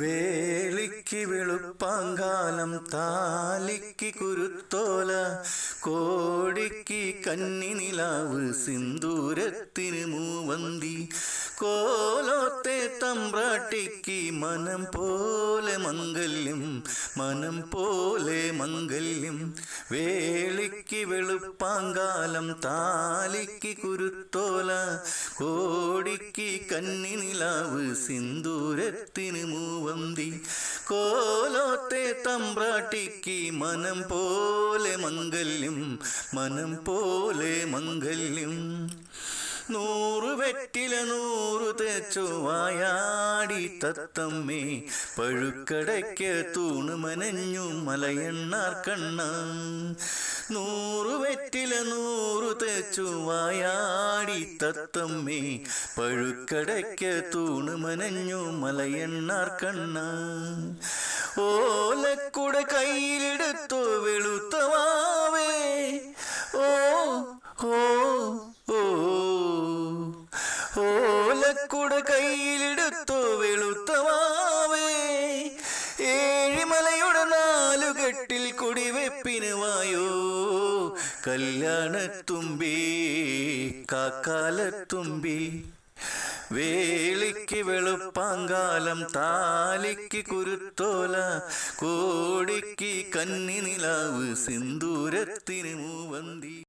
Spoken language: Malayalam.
വേളിക്ക് വെളുപ്പാങ്കാലം താലിക്ക് കുരുത്തോല കോടിക്ക് കന്നി നിലാവ് സിന്ദൂരത്തിന് മൂവന്തി കോലോത്തെ തമ്പ്രാട്ടിക്ക് മനം പോലെ മംഗല്യം മനം പോലെ മംഗല്യം. വേളിക്ക് വെളുപ്പാങ്കാലം താലിക്ക് കുരുത്തോല കോടിക്ക് കന്നിനിലാവ് സിന്ദൂരത്തിന് മൂവന്തി കോലോത്തെ തമ്പ്രാട്ടിക്ക് മനം പോലെ മംഗല്യം മനം പോലെ മംഗല്യം. നൂറു വെറ്റില നൂറു തേച്ചു വായാടി തത്തമ്മേ. പഴുക്കടയ്ക്ക് തൂണ് മനഞ്ഞു മലയണ്ണാർ കണ്ണ നൂറു വെറ്റില നൂറു തേച്ചു വായാടി തത്തമ്മേ. പഴുക്കടയ്ക്ക് തൂണ് മനഞ്ഞു മലയണ്ണാർ കണ്ണ ഓലക്കുട കയ്യിലെടുത്തു വെളുത്തവാവേ ഓലക്കുട കയ്യിലെടുത്തു വെളുത്തവാവേ ഏഴിമലയുടെ നാലുകെട്ടിൽ കുടിവെപ്പിന് വായോ. കല്യാണത്തുമ്പി കാക്കാലത്തുമ്പി. വേളിക്ക് വെളുപ്പാങ്കാലം താലിക്ക് കുരുത്തോല കോടിക്ക് കന്നിനിലാവ് സിന്ദൂരത്തിന് മൂവന്തി.